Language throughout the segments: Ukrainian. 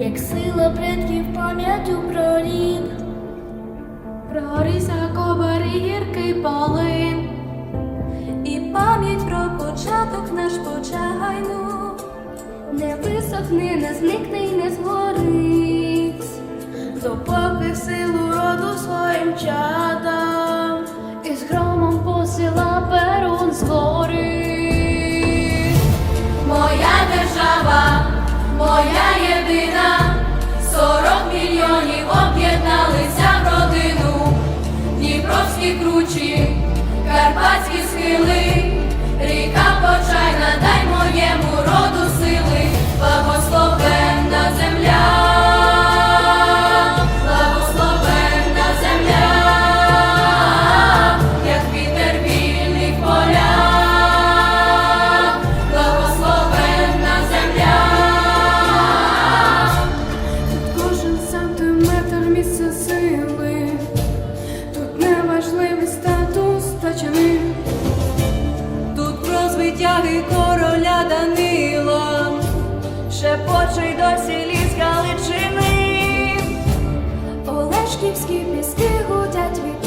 як сила предків пам'ятю про рід, Прогорися кобари гіркий полин, і пам'ять про початок наш почайну, не висохни, не зникне й не згорить, допоки силу роду своїм чадам, і з громом посила перун з. Моя держава, моя єдина. million, he звитяги короля Данила, шепоче досі ліс Галичини. Олешківські піски гудять вітрами,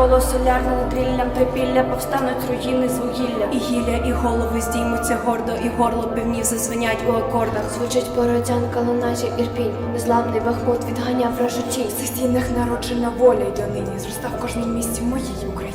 Зійде коло солярним тріллям припілля, повстануть руїни з вугілля. І гілля, і голови здіймуться гордо, і горло півнів зазвенять у акордах. Звучить породянка, луначе ірпінь, незламний бахмут відганяв вражучій. В цих стінах народжена воля й донині зростав в кожному місці моїй Україні.